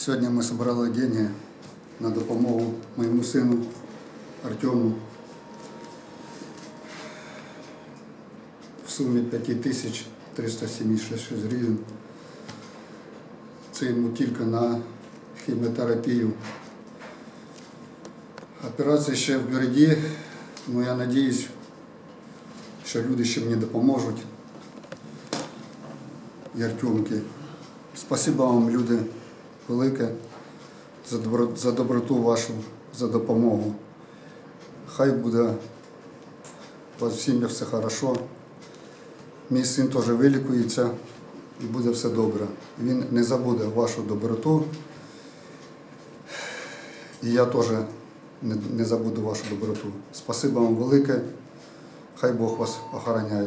Сьогодні ми зібрали гроші на допомогу моєму сину Артему в сумі 5376 гривень. Це йому тільки на хіміотерапію. Операція ще впереді, але я сподіваюся, що люди ще мені допоможуть. І Артемки. Спасибо вам, люди, велике за добро- за доброту вашу, за допомогу. Хай буде у вас в сім'ях все хорошо. Мій син теж вилікується і буде все добре. Він не забуде вашу доброту. І я теж не забуду вашу доброту. Спасибо вам велике. Хай Бог вас охороняє.